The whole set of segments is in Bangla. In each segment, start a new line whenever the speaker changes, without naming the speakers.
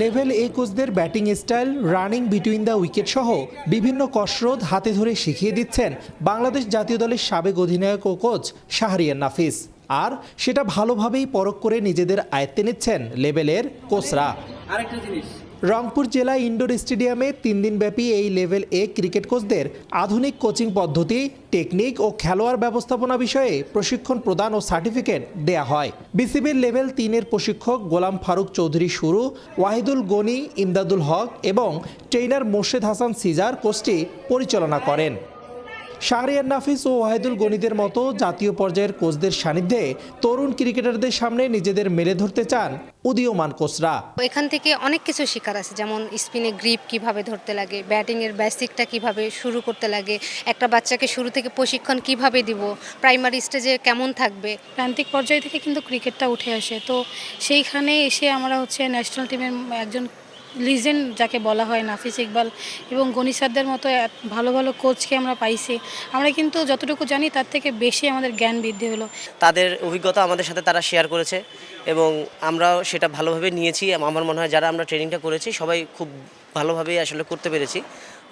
Level A কোচদের batting style running between the wicket সহ বিভিন্ন কসরত হাতে ধরে শিখিয়ে দিচ্ছেন বাংলাদেশ জাতীয় দলের সাবেক অধিনায়ক ও কোচ শাহরিয়ান নাফিস। আর সেটা ভালোভাবেই পরখ করে নিজেদের আয়ত্তে নিচ্ছেন লেভেলের কোচরা
আরেকটা জিনিস
রংপুর জেলা ইনডোর স্টেডিয়ামে তিন দিনব্যাপী এই লেভেল এ ক্রিকেট কোচদের আধুনিক কোচিং পদ্ধতি, টেকনিক ও খেলোয়াড় ব্যবস্থাপনা বিষয়ে প্রশিক্ষণ প্রদান ও সার্টিফিকেট দেয়া হয়। বিসিবির লেভেল তিনের প্রশিক্ষক গোলাম ফারুক চৌধুরী শুরু ওয়াহিদুল গনি, ইমদাদুল হক এবং ট্রেইনার মোর্শেদ হাসান সিজার কোচটি পরিচালনা করেন। শাহরিয়ার নাফিস ও ওয়াহিদুল গণিদের মতো জাতীয় পর্যায়ের কোচদের সান্নিধ্যে তরুণ ক্রিকেটারদের সামনে নিজেদের মেলে ধরতে চান উদীয়মান কোচরা।
এখান থেকে অনেক কিছু শেখার আছে যেমন স্পিনে গ্রিপ কীভাবে ধরতে লাগে ব্যাটিংয়ের বেসিকটা কীভাবে শুরু করতে লাগে একটা বাচ্চাকে শুরু থেকে প্রশিক্ষণ কীভাবে দিব প্রাইমারি স্টেজে কেমন থাকবে।
প্রান্তিক পর্যায় থেকে কিন্তু ক্রিকেটটা উঠে আসে। তো সেইখানে এসে আমরা হচ্ছে ন্যাশনাল টিমের একজন লিজেন্ড যাকে বলা হয়, নাফিস ইকবাল এবং গণিসারদের মতো ভালো ভালো কোচকে আমরা পাইছি। আমরা কিন্তু যতটুকু জানি তার থেকে বেশি আমাদের জ্ঞান বৃদ্ধি হলো।
তাদের অভিজ্ঞতা আমাদের সাথে তারা শেয়ার করেছে এবং আমরাও সেটা ভালোভাবে নিয়েছি। আমার মনে হয় যারা আমরা ট্রেনিংটা করেছি, সবাই খুব ভালোভাবেই আসলে করতে পেরেছি।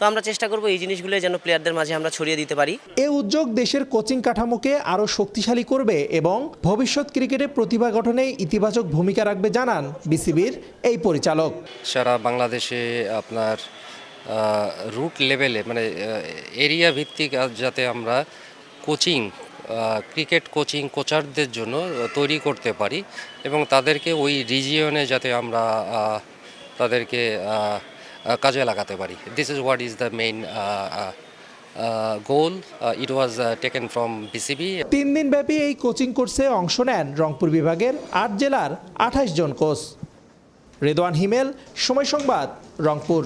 তো আমরা চেষ্টা করব এই জিনিসগুলো যেন প্লেয়ারদের মাঝে আমরা ছড়িয়ে দিতে পারি।
এ উদ্যোগ দেশের কোচিং কাঠামোকে আরও শক্তিশালী করবে এবং ভবিষ্যৎ ক্রিকেটে প্রতিভা গঠনে ইতিবাচক ভূমিকা রাখবে জানান বিসিবির এই পরিচালক।
সারা বাংলাদেশে আপনার রুট লেভেলে মানে এরিয়া ভিত্তিক যাতে আমরা কোচিং ক্রিকেট কোচিং কোচারদের জন্য তৈরি করতে পারি এবং তাদেরকে ওই রিজিয়নে যাতে আমরা তাদেরকে কাজে লাগাতে পারি। This is what is the main goal it was taken from BCB
তিন দিন ব্যাপী এই কোচিং কোর্সে অংশ নেন রংপুর বিভাগের আট জেলার আঠাশ জন কোচ। রেদওয়ান হিমেল, সময় সংবাদ, রংপুর।